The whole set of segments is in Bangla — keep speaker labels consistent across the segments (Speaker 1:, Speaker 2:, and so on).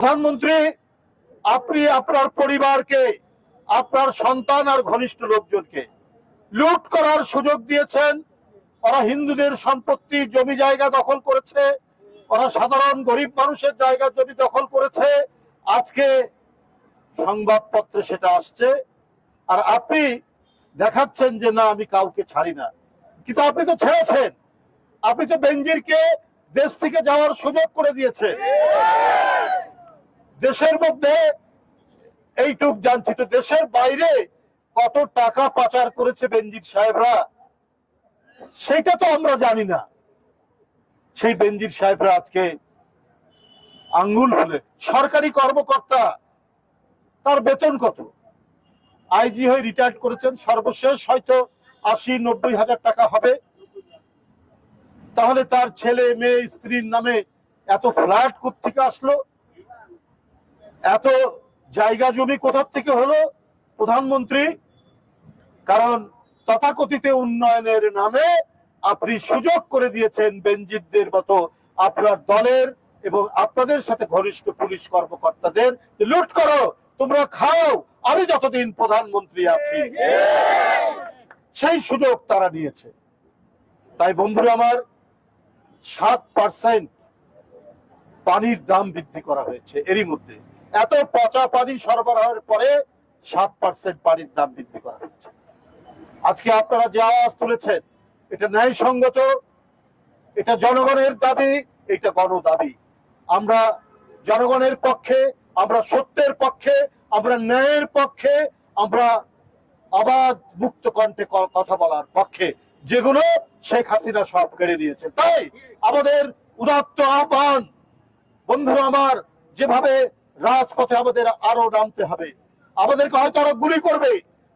Speaker 1: প্রধানমন্ত্রী, আপনি আপনার পরিবারকে, আপনার সন্তান আর ঘনিষ্ঠ লোকজনকে লুট করার সুযোগ দিয়েছেন। ওরা হিন্দুদের সম্পত্তি, জমি জায়গা দখল করেছে। ওরা সাধারণ গরিব মানুষের জায়গা জমি দখল করেছে, আজকে সংবাদপত্রে সেটা আসছে। আর আপনি দেখাচ্ছেন যে না, আমি কাউকে ছাড়ি না। কিন্তু আপনি তো ছেড়েছেন। আপনি তো বেঞ্জিরকে দেশ থেকে যাওয়ার সুযোগ করে দিয়েছেন। দেশের মধ্যে এইটুক জানছি তো, দেশের বাইরে কত টাকা পাচার করেছে বেঞ্জির সাহেবরা? সেটা তো আমরা জানি না। সেই বেঞ্জির সাহেবরা আজকে আঙ্গুল হলে সরকারি কর্মকর্তা, তার বেতন কত? আইজি হয়ে রিটায়ার্ড করেছেন, সর্বশেষ হয়তো আশি, নব্বই হাজার টাকা হবে। তাহলে তার ছেলে, মেয়ে, স্ত্রীর নামে এত ফ্ল্যাট থেকে আসলো? এত জায়গা জমি কোথার থেকে হলো প্রধানমন্ত্রী? কারণ তথাকথিত উন্নয়নের নামে আপনি সুযোগ করে দিয়েছেন বেঞ্জিতদের মতো আপনার দলের এবং আপনাদের সাথে ঘনিষ্ঠ পুলিশ কর্মকর্তাদের। লুট করো, তোমরা খাও, আমি যতদিন প্রধানমন্ত্রী আছি। সেই সুযোগ তারা নিয়েছে। তাই বন্ধুরা আমার, সাত পার্সেন্ট পানির দাম বৃদ্ধি করা হয়েছে এরই মধ্যে। এত পচা পানি সরবরাহের পরে সাত পার্সেন্ট পানির দাম বৃদ্ধি করা হয়েছে আজকে আপনারা যে আওয়াজ তুলেছেন, এটা ন্যায়সঙ্গত, এটা জনগণের দাবি, এটা গণ দাবি আমরা জনগণের পক্ষে, আমরা সত্যের পক্ষে, আমরা ন্যায়ের পক্ষে, আমরা আবাদ মুক্ত কণ্ঠে কথা বলার পক্ষে, যেগুলো শেখ হাসিনা সব কেড়ে নিয়েছে। তাই আমাদের উদাত্ত আহ্বান, বন্ধুরা আমার, যেভাবে রাজপথে আমাদের আরও নামতে হবে। আমাদেরকে হয়তো আরও গুলি করবে,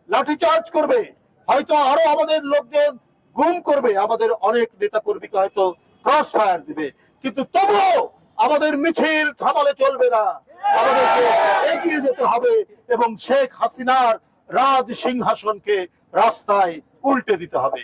Speaker 1: লাঠিচার্জ করবে, হয়তো আরও আমাদের লোকজন গুম করবে, আমাদের অনেক নেতা কর্মীকে হয়তো ক্রস ফায়ার দিবে। কিন্তু তবুও আমাদের মিছিল থামালে চলবে না। আমাদেরকে এগিয়ে যেতে হবে এবং শেখ হাসিনার রাজ সিংহাসনকে রাস্তায় উল্টে দিতে হবে।